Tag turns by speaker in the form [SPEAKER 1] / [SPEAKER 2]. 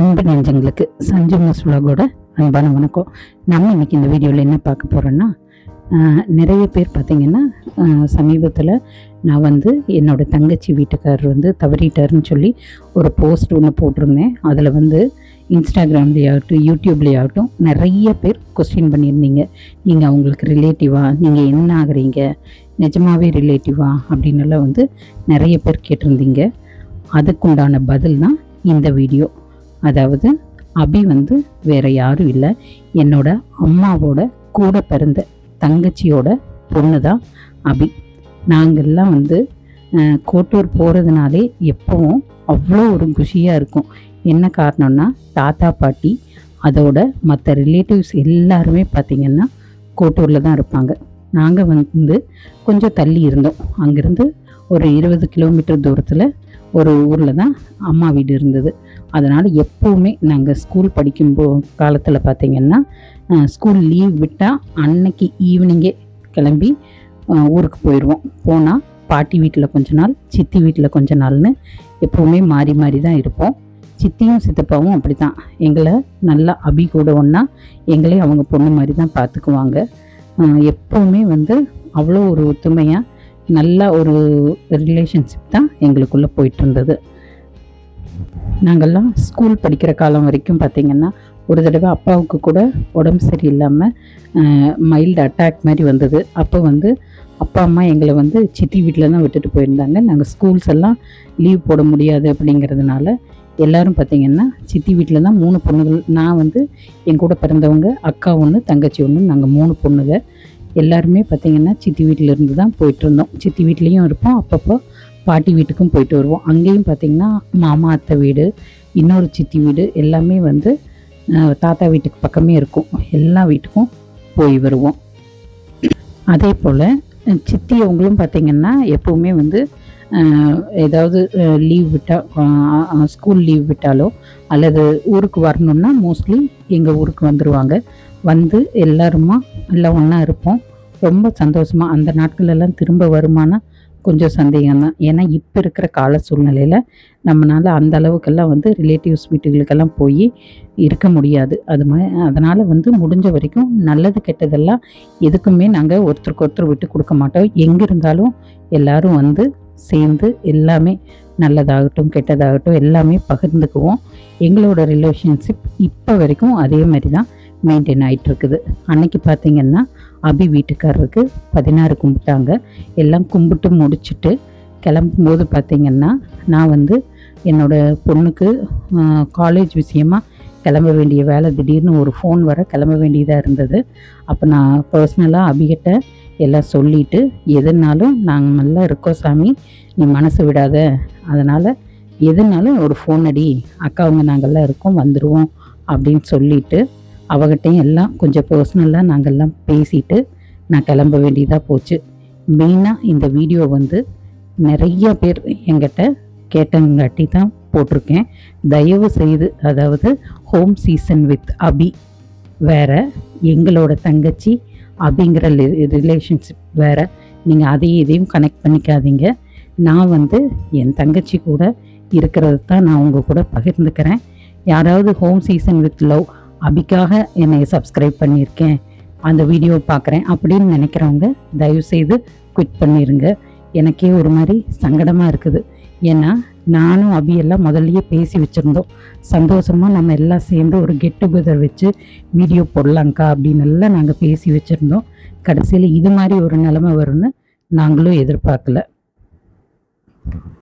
[SPEAKER 1] அன்பு நெஞ்சங்களுக்கு சஞ்சு மிஸ் vlog-ஓட அன்பான வணக்கம். நம்ம இன்னைக்கு இந்த வீடியோவில் என்ன பார்க்க போகிறோன்னா நிறைய பேர் பார்த்திங்கன்னா சமீபத்தில் நான் வந்து என்னோட தங்கச்சி வீட்டுக்காரர் வந்து தவறிட்டாருன்னு சொல்லி ஒரு போஸ்ட் ஒன்று போட்டிருந்தேன். அதில் வந்து இன்ஸ்டாகிராம்லேயாகட்டும் யூடியூப்லேயாகட்டும் நிறைய பேர் கொஸ்டின் பண்ணியிருந்தீங்க. நீங்கள் அவங்களுக்கு ரிலேட்டிவா நீங்கள் என்ன ஆகுறீங்க? நிஜமாவே ரிலேட்டிவா அப்படின்னு எல்லாம் வந்து நிறைய பேர் கேட்டிருந்தீங்க. அதுக்குண்டான பதில் தான் இந்த வீடியோ. அதாவது அபி வந்து வேற யாரும் இல்லை. என்னோட அம்மாவோட கூட பிறந்த தங்கச்சியோட பொண்ணு தான் அபி. நாங்கள்லாம் வந்து கோட்டூர் போகிறதுனாலே எப்பவும் அவ்வளோ ஒரு குஷியாக இருக்கும். என்ன காரணம்னா தாத்தா பாட்டி அதோட மற்ற ரிலேட்டிவ்ஸ் எல்லாருமே பார்த்திங்கன்னா கோட்டூரில் தான் இருப்பாங்க. நாங்கள் வந்து கொஞ்சம் தள்ளி இருந்தோம். அங்கேருந்து ஒரு இருபது கிலோமீட்டர் தூரத்தில் ஒரு ஊரில் தான் அம்மா வீடு இருந்தது. அதனால் எப்போவுமே நாங்கள் ஸ்கூல் படிக்கும் போ காலத்தில் பார்த்திங்கன்னா ஸ்கூல் லீவ் விட்டால் அன்னைக்கு ஈவினிங்கே கிளம்பி ஊருக்கு போயிடுவோம் போனால் பாட்டி வீட்டில் கொஞ்ச நாள் சித்தி வீட்டில் கொஞ்ச நாள்னு எப்போவுமே மாறி மாறி தான் இருப்போம். சித்தியும் சித்தப்பாவும் அப்படி தான் எங்களை நல்லா அபி கூட ஒன்றா எங்களையும் அவங்க பொண்ணு மாதிரி தான் பார்த்துக்குவாங்க எப்போவுமே வந்து அவ்வளோ ஒரு ஒத்துமையாக நல்ல ஒரு ரிலேஷன்ஷிப் தான் எங்களுக்குள்ளே போயிட்டு இருந்தது. நாங்கள்லாம் ஸ்கூல் படிக்கிற காலம் வரைக்கும் பார்த்திங்கன்னா ஒரு தடவை அப்பாவுக்கு கூட உடம்பு சரியில்லாமல் மைல்டு அட்டாக் மாதிரி வந்தது. அப்போ வந்து அப்பா அம்மா எங்களை வந்து சித்தி வீட்டில் தான் விட்டுட்டு போயிருந்தாங்க. நாங்கள் ஸ்கூல்ஸ் எல்லாம் லீவ் போட முடியாது அப்படிங்கிறதுனால எல்லோரும் பார்த்திங்கன்னா சித்தி வீட்டில் தான் மூணு பொண்ணுகள். நான் வந்து என் கூட பிறந்தவங்க அக்கா ஒன்று தங்கச்சி ஒன்று நாங்கள் மூணு பொண்ணுங்க. எல்லாருமே பார்த்திங்கன்னா சித்தி வீட்டிலேருந்து தான் போயிட்டு இருந்தோம். சித்தி வீட்லேயும் இருப்போம். அப்பப்போ பாட்டி வீட்டுக்கும் போயிட்டு வருவோம். அங்கேயும் பார்த்திங்கன்னா மாமா அத்தை வீடு இன்னொரு சித்தி வீடு எல்லாமே வந்து தாத்தா வீட்டுக்கு பக்கமே இருக்கும். எல்லா வீட்டுக்கும் போய் வருவோம். அதே போல் சித்தி அவங்களும் பார்த்திங்கன்னா எப்போவுமே வந்து ஏதாவது லீவ் விட்டால் ஸ்கூல் லீவ் விட்டாலோ அல்லது ஊருக்கு வரணுன்னா மோஸ்ட்லி எங்கள் ஊருக்கு வந்துடுவாங்க வந்து எல்லாருமா எல்லாம் ஒன்றா இருப்போம். ரொம்ப சந்தோஷமாக அந்த நாட்களெல்லாம் திரும்ப வருமானா கொஞ்சம் சந்தேகம் தான் ஏன்னா இப்போ இருக்கிற கால சூழ்நிலையில் நம்மளால் அந்த அளவுக்கெல்லாம் வந்து ரிலேட்டிவ்ஸ் வீட்டுகளுக்கெல்லாம் போய் இருக்க முடியாது. அது மாதிரி அதனால் வந்து முடிஞ்ச வரைக்கும் நல்லது கெட்டதெல்லாம் எதுக்குமே நாங்கள் ஒருத்தருக்கு ஒருத்தர் விட்டு கொடுக்க மாட்டோம். எங்கே இருந்தாலும் எல்லாரும் வந்து சேர்ந்து எல்லாமே நல்லதாகட்டும் கெட்டதாகட்டும் எல்லாமே பகிர்ந்துக்குவோம். எங்களோட ரிலேஷன்ஷிப் இப்போ வரைக்கும் அதே மாதிரி தான் மெயின்டைன் ஆகிட்டு இருக்குது அன்னைக்கு பார்த்திங்கன்னா அபி வீட்டுக்காரருக்கு பதினாறு கும்பிட்டாங்க. எல்லாம் கும்பிட்டு முடிச்சுட்டு கிளம்பும்போது பார்த்தீங்கன்னா நான் வந்து என்னோடய பொண்ணுக்கு காலேஜ் விஷயமா கிளம்ப வேண்டிய வேலை திடீர்னு ஒரு ஃபோன் வர கிளம்ப வேண்டியதாக இருந்தது. அப்போ நான் பர்சனலாக அபிகிட்ட எல்லாம் சொல்லிவிட்டு எதுனாலும் நாங்கள் நல்லா இருக்கோம் சாமி நீ மனசு விடாத. அதனால் எதுனாலும் ஒரு ஃபோன் அடி. அக்காவங்க நாங்கள்லாம் இருக்கோம் வந்துடுவோம் அப்படின்னு சொல்லிவிட்டு அவகிட்டையும் எல்லாம் கொஞ்சம் பர்சனலாக நாங்கள்லாம் பேசிட்டு நான் கிளம்ப வேண்டியதாக போச்சு. மெயினாக இந்த வீடியோ வந்து நிறைய பேர் எங்கிட்ட கேட்டங்காட்டி தான் போட்டிருக்கேன். தயவு செய்து அதாவது ஹோம் சீசன் வித் அபி வேற எங்களோட தங்கச்சி அபிங்கிற ரிலேஷன்ஷிப் வேற நீங்கள் அதையும் இதையும் கனெக்ட் பண்ணிக்காதீங்க. நான் வந்து என் தங்கச்சி கூட இருக்கிறது தான் நான் உங்கள் கூட பகிர்ந்துக்கிறேன். யாராவது ஹோம் சீசன் வித் லவ் அபிக்காக என்னை சப்ஸ்கிரைப் பண்ணியிருக்கேன். அந்த வீடியோ பார்க்குறேன் அப்படின்னு நினைக்கிறவங்க தயவுசெய்து குவிட் பண்ணிடுங்க எனக்கே ஒரு மாதிரி சங்கடமாக இருக்குது. ஏன்னா நானும் அபி எல்லாம் முதல்லையே பேசி வச்சுருந்தோம். சந்தோஷமாக நம்ம எல்லாம் சேர்ந்து ஒரு கெட் டுகெதர் வச்சு வீடியோ போடலாங்க்கா அப்படின்னு எல்லாம் நாங்கள் பேசி வச்சுருந்தோம். கடைசியில் இது மாதிரி ஒரு நிலமை வரும்னு நாங்களும் எதிர்பார்க்கல.